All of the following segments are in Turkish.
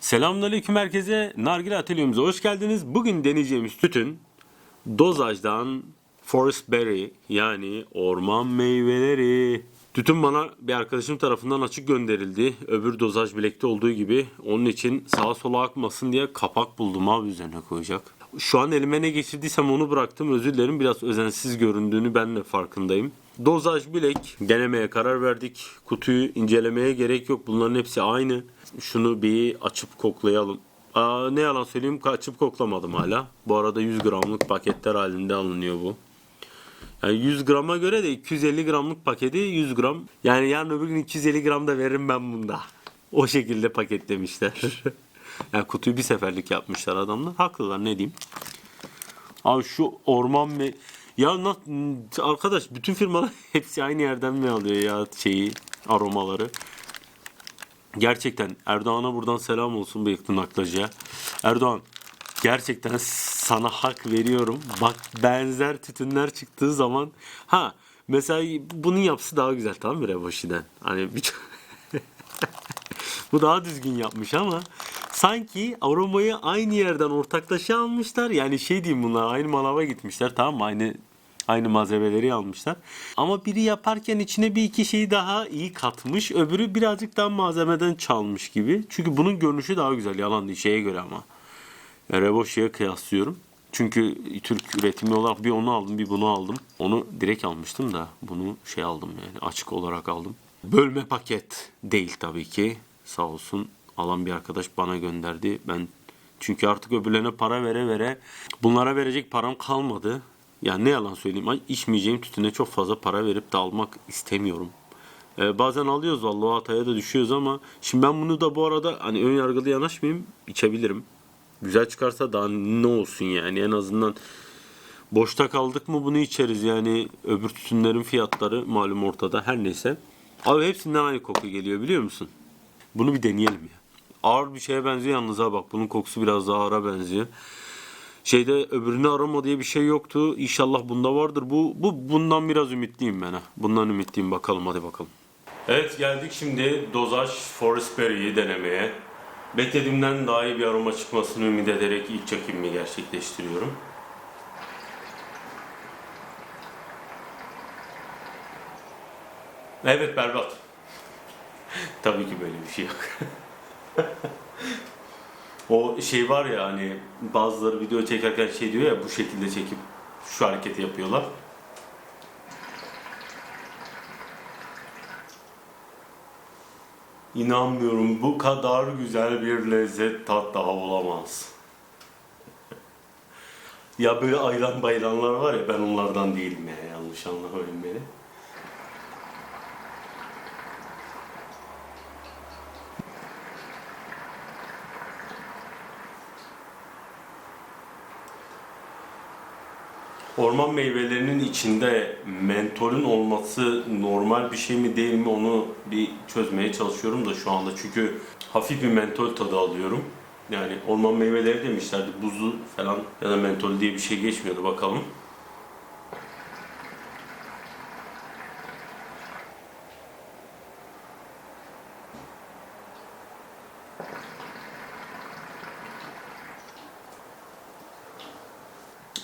Selamünaleyküm herkese. Nargile atölyemize hoş geldiniz. Bugün deneyeceğimiz tütün dozajdan Forest Berry yani orman meyveleri. Tütün bana bir arkadaşım tarafından açık gönderildi. Öbür dozaj bilekte olduğu gibi. Onun için sağa sola akmasın diye kapak buldum abi üzerine koyacak. Şu an elime ne geçirdiysem onu bıraktım. Özür dilerim biraz özensiz göründüğünü ben de farkındayım. Dozaj bilek denemeye karar verdik. Kutuyu incelemeye gerek yok. Bunların hepsi aynı. Şunu bir açıp koklayalım. Aa, ne yalan söyleyeyim açıp koklamadım hala. Bu arada 100 gramlık paketler halinde alınıyor bu. Yani 100 grama göre de 250 gramlık paketi 100 gram. Yani yarın öbür gün 250 gram da veririm ben bunda. O şekilde paketlemişler. yani kutuyu bir seferlik yapmışlar adamlar. Haklılar ne diyeyim. Abi şu orman mı... Ya arkadaş bütün firmalar hepsi aynı yerden mi alıyor ya şeyi aromaları? Gerçekten Erdoğan'a buradan selam olsun bıyıklı naklacıya. Erdoğan gerçekten sana hak veriyorum. Bak benzer tütünler çıktığı zaman ha mesela bunun yapısı daha güzel tamam mı Revaşi'den? Hani bir Bu daha düzgün yapmış ama sanki aromayı aynı yerden ortaklaşa almışlar. Yani şey diyeyim bunlar aynı manava gitmişler tamam mı? Aynı aynı malzemeleri almışlar. Ama biri yaparken içine bir iki şeyi daha iyi katmış. Öbürü birazcık daha malzemeden çalmış gibi. Çünkü bunun görünüşü daha güzel yalan değil şeye göre ama. Reboşi'ye kıyaslıyorum. Çünkü Türk üretimi olarak bir onu aldım bir bunu aldım. Onu direkt almıştım da bunu şey aldım yani açık olarak aldım. Bölme paket değil tabii ki. Sağ olsun alan bir arkadaş bana gönderdi. Ben çünkü artık öbürlerine para vere vere bunlara verecek param kalmadı. Yani ne yalan söyleyeyim içmeyeceğim tütüne çok fazla para verip de almak istemiyorum. Ee, bazen alıyoruz vallahi hataya da düşüyoruz ama şimdi ben bunu da bu arada hani ön yargılı yanaşmayayım içebilirim. Güzel çıkarsa daha ne olsun yani en azından boşta kaldık mı bunu içeriz yani öbür tütünlerin fiyatları malum ortada her neyse. Abi hepsinden aynı koku geliyor biliyor musun? Bunu bir deneyelim ya. Ağır bir şeye benziyor yalnız ha bak bunun kokusu biraz daha ağıra benziyor. Şeyde öbürüne aroma diye bir şey yoktu. İnşallah bunda vardır. Bu, bu bundan biraz ümitliyim ben ha. Bundan ümitliyim bakalım hadi bakalım. Evet geldik şimdi dozaj Forest Berry'i denemeye. Beklediğimden daha iyi bir aroma çıkmasını ümit ederek ilk çekimimi gerçekleştiriyorum. Evet berbat. Tabii ki böyle bir şey yok. o şey var ya hani bazıları video çekerken şey diyor ya bu şekilde çekip şu hareketi yapıyorlar. İnanmıyorum bu kadar güzel bir lezzet tat daha olamaz. ya böyle ayran bayranlar var ya ben onlardan değilim ya yanlış anlamayın beni. Orman meyvelerinin içinde mentolün olması normal bir şey mi değil mi onu bir çözmeye çalışıyorum da şu anda. Çünkü hafif bir mentol tadı alıyorum. Yani orman meyveleri demişlerdi buzlu falan ya da mentol diye bir şey geçmiyordu bakalım.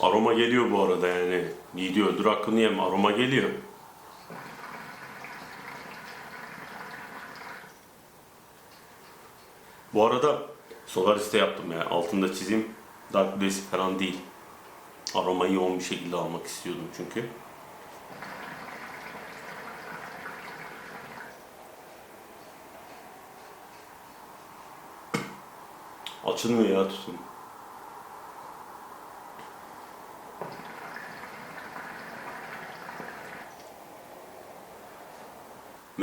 Aroma geliyor bu arada yani. Yiğidi öldür hakkını yeme aroma geliyor. Bu arada Solaris'te yaptım ya. Altında çizeyim. Dark Blaze falan değil. Aromayı yoğun bir şekilde almak istiyordum çünkü. Açılmıyor ya tutun.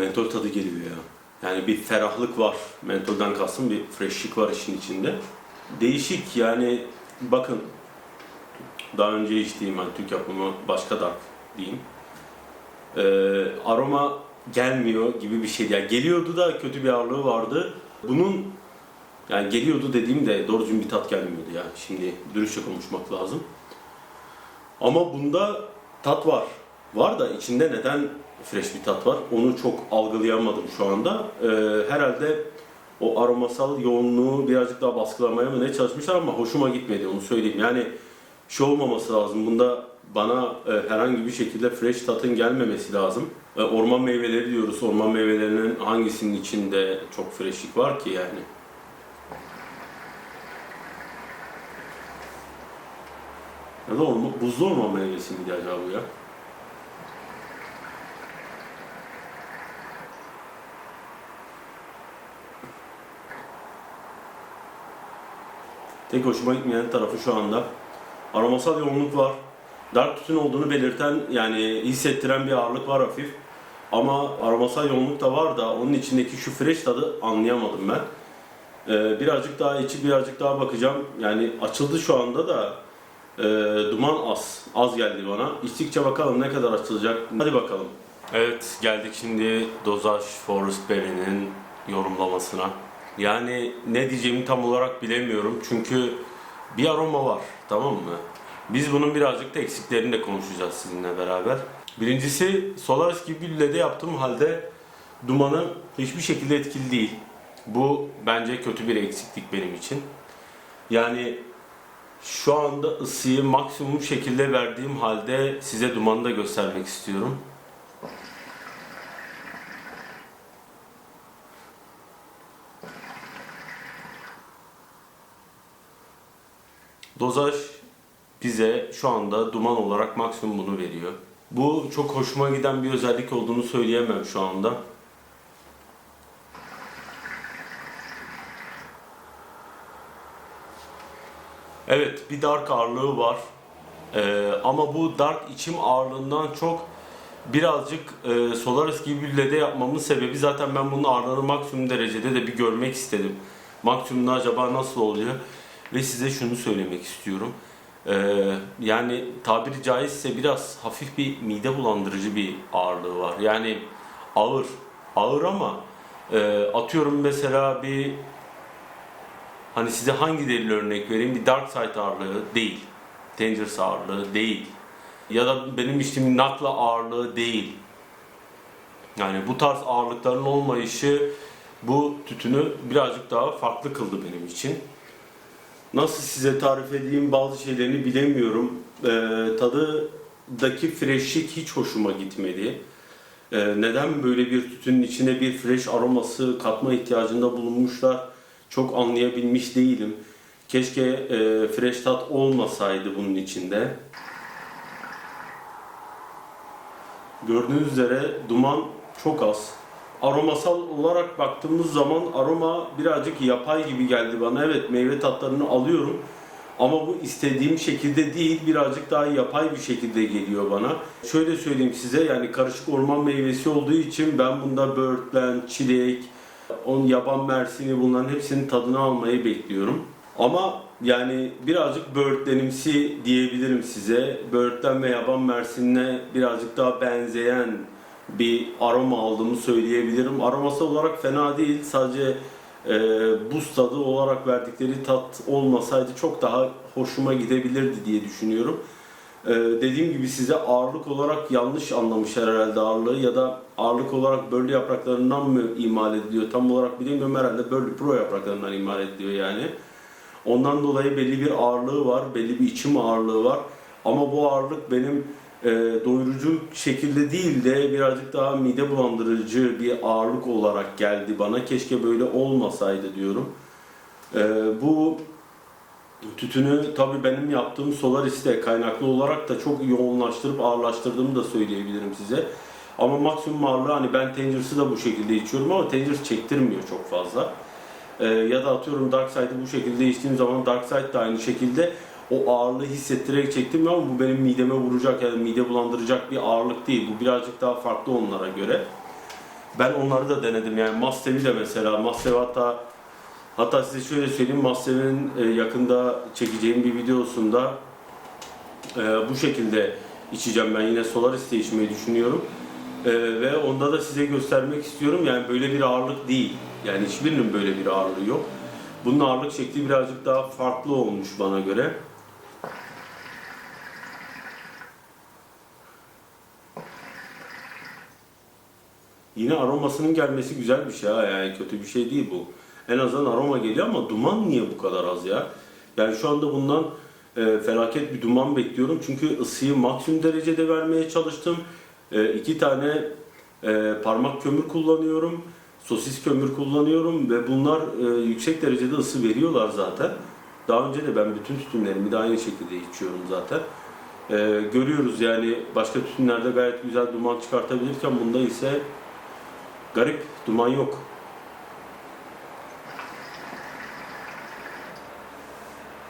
Mentol tadı geliyor ya. Yani bir ferahlık var. Mentolden kastım bir freshlik var işin içinde. Değişik yani bakın daha önce içtiğim hani Türk yapımı başka dark diyeyim. Ee, aroma gelmiyor gibi bir şey. Yani geliyordu da kötü bir ağırlığı vardı. Bunun yani geliyordu dediğimde doğru düzgün bir tat gelmiyordu ya. Şimdi dürüstçe konuşmak lazım. Ama bunda tat var. Var da içinde neden fresh bir tat var? Onu çok algılayamadım şu anda. Ee, herhalde o aromasal yoğunluğu birazcık daha baskılamaya mı ne çalışmışlar ama hoşuma gitmedi onu söyleyeyim. Yani şey olmaması lazım. Bunda bana e, herhangi bir şekilde fresh tatın gelmemesi lazım. E, orman meyveleri diyoruz. Orman meyvelerinin hangisinin içinde çok freshlik var ki yani? Ya da orman, buzlu orman meyvesi miydi acaba bu ya? Tek hoşuma gitmeyen tarafı şu anda aromasal yoğunluk var. Dark tütün olduğunu belirten yani hissettiren bir ağırlık var hafif. Ama aromasal yoğunluk da var da onun içindeki şu fresh tadı anlayamadım ben. Ee, birazcık daha içi birazcık daha bakacağım. Yani açıldı şu anda da e, duman az. Az geldi bana. İçtikçe bakalım ne kadar açılacak. Hadi bakalım. Evet geldik şimdi dozaj Forest Berry'nin yorumlamasına. Yani ne diyeceğimi tam olarak bilemiyorum. Çünkü bir aroma var tamam mı? Biz bunun birazcık da eksiklerini de konuşacağız sizinle beraber. Birincisi Solaris gibi bir lede yaptığım halde dumanı hiçbir şekilde etkili değil. Bu bence kötü bir eksiklik benim için. Yani şu anda ısıyı maksimum şekilde verdiğim halde size dumanı da göstermek istiyorum. Dozaj bize şu anda duman olarak maksimum bunu veriyor. Bu çok hoşuma giden bir özellik olduğunu söyleyemem şu anda. Evet, bir dark ağırlığı var. Ee, ama bu dark içim ağırlığından çok birazcık e, Solaris gibi bir lede yapmamın sebebi zaten ben bunun ağırlığını maksimum derecede de bir görmek istedim. Maksimumda acaba nasıl oluyor? Ve size şunu söylemek istiyorum. Ee, yani tabiri caizse biraz hafif bir mide bulandırıcı bir ağırlığı var. Yani ağır, ağır ama e, atıyorum mesela bir Hani size hangi delil örnek vereyim? Bir dark side ağırlığı değil. Dangerous ağırlığı değil. Ya da benim içtiğim nakla ağırlığı değil. Yani bu tarz ağırlıkların olmayışı bu tütünü birazcık daha farklı kıldı benim için. Nasıl size tarif edeyim bazı şeylerini bilemiyorum. Ee, tadındaki freshlik hiç hoşuma gitmedi. Ee, neden böyle bir tütünün içine bir fresh aroması katma ihtiyacında bulunmuşlar? çok anlayabilmiş değilim. Keşke e, fresh tat olmasaydı bunun içinde. Gördüğünüz üzere duman çok az. Aromasal olarak baktığımız zaman aroma birazcık yapay gibi geldi bana. Evet meyve tatlarını alıyorum. Ama bu istediğim şekilde değil, birazcık daha yapay bir şekilde geliyor bana. Şöyle söyleyeyim size, yani karışık orman meyvesi olduğu için ben bunda böğürtlen, çilek, onun yaban mersini bunların hepsinin tadını almayı bekliyorum. Ama yani birazcık böğürtlenimsi diyebilirim size. Böğürtlen ve yaban mersinine birazcık daha benzeyen bir aroma aldığımı söyleyebilirim. Aroması olarak fena değil. Sadece e, buz tadı olarak verdikleri tat olmasaydı çok daha hoşuma gidebilirdi diye düşünüyorum. Ee, dediğim gibi size ağırlık olarak yanlış anlamışlar herhalde ağırlığı ya da ağırlık olarak börlü yapraklarından mı imal ediliyor tam olarak bilmiyorum herhalde börlü pro yapraklarından imal ediliyor yani. Ondan dolayı belli bir ağırlığı var, belli bir içim ağırlığı var. Ama bu ağırlık benim e, doyurucu şekilde değil de birazcık daha mide bulandırıcı bir ağırlık olarak geldi bana. Keşke böyle olmasaydı diyorum. E, bu Tütünü tabii benim yaptığım Solaris'te kaynaklı olarak da çok yoğunlaştırıp ağırlaştırdığımı da söyleyebilirim size. Ama maksimum ağırlığı hani ben Tangers'ı da bu şekilde içiyorum ama Tangers çektirmiyor çok fazla. Ee, ya da atıyorum Dark Side'ı bu şekilde içtiğim zaman Dark Side de aynı şekilde o ağırlığı hissettirerek çektim ama bu benim mideme vuracak ya da mide bulandıracak bir ağırlık değil. Bu birazcık daha farklı onlara göre. Ben onları da denedim yani Mastev'i de mesela Mastev hatta Hatta size şöyle söyleyeyim, Mahseve'nin e, yakında çekeceğim bir videosunda e, bu şekilde içeceğim ben yine Solaris'te içmeyi düşünüyorum. E, ve onda da size göstermek istiyorum yani böyle bir ağırlık değil. Yani hiçbirinin böyle bir ağırlığı yok. Bunun ağırlık şekli birazcık daha farklı olmuş bana göre. Yine aromasının gelmesi güzel bir şey ha yani kötü bir şey değil bu. en azından aroma geliyor ama duman niye bu kadar az ya? Yani şu anda bundan e, felaket bir duman bekliyorum. Çünkü ısıyı maksimum derecede vermeye çalıştım. E, iki tane e, parmak kömür kullanıyorum. Sosis kömür kullanıyorum ve bunlar e, yüksek derecede ısı veriyorlar zaten. Daha önce de ben bütün tütünlerimi de aynı şekilde içiyorum zaten. E, görüyoruz yani başka tütünlerde gayet güzel duman çıkartabilirken bunda ise garip duman yok.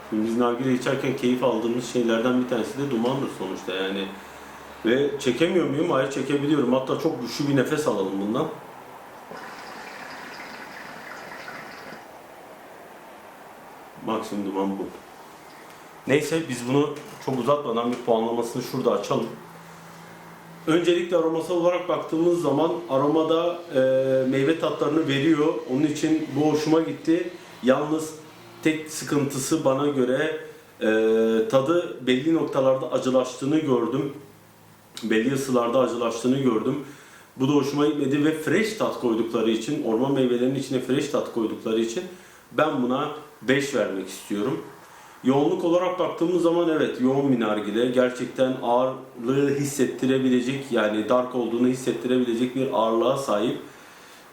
Şimdi biz nargile içerken keyif aldığımız şeylerden bir tanesi de dumandır sonuçta yani. Ve çekemiyor muyum? Hayır çekebiliyorum. Hatta çok güçlü bir nefes alalım bundan. Maksimum duman bu. Neyse biz bunu çok uzatmadan bir puanlamasını şurada açalım. Öncelikle aromasal olarak baktığımız zaman aromada e, meyve tatlarını veriyor. Onun için bu hoşuma gitti. Yalnız tek sıkıntısı bana göre e, tadı belli noktalarda acılaştığını gördüm. Belli ısılarda acılaştığını gördüm. Bu da hoşuma gitmedi ve fresh tat koydukları için, orman meyvelerinin içine fresh tat koydukları için ben buna 5 vermek istiyorum. Yoğunluk olarak baktığımız zaman evet yoğun bir nargile. Gerçekten ağırlığı hissettirebilecek yani dark olduğunu hissettirebilecek bir ağırlığa sahip.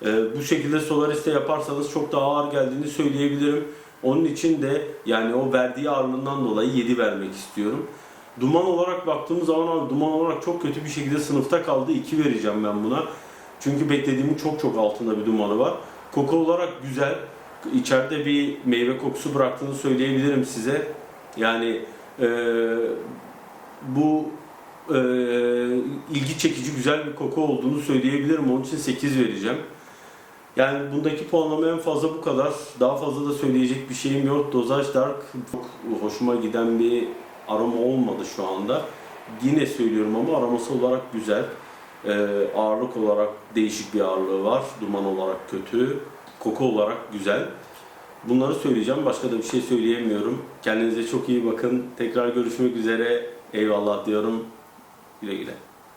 Ee, bu şekilde Solaris'te yaparsanız çok daha ağır geldiğini söyleyebilirim. Onun için de yani o verdiği ağırlığından dolayı 7 vermek istiyorum. Duman olarak baktığımız zaman abi duman olarak çok kötü bir şekilde sınıfta kaldı. 2 vereceğim ben buna. Çünkü beklediğimin çok çok altında bir dumanı var. Koku olarak güzel. İçeride bir meyve kokusu bıraktığını söyleyebilirim size. Yani eee, bu eee, ilgi çekici güzel bir koku olduğunu söyleyebilirim. Onun için 8 vereceğim. Yani bundaki puanlama en fazla bu kadar. Daha fazla da söyleyecek bir şeyim yok. Dozaj Dark çok hoşuma giden bir aroma olmadı şu anda. Yine söylüyorum ama aroması olarak güzel. Ee, ağırlık olarak değişik bir ağırlığı var. Duman olarak kötü. Koku olarak güzel. Bunları söyleyeceğim. Başka da bir şey söyleyemiyorum. Kendinize çok iyi bakın. Tekrar görüşmek üzere. Eyvallah diyorum. Güle güle.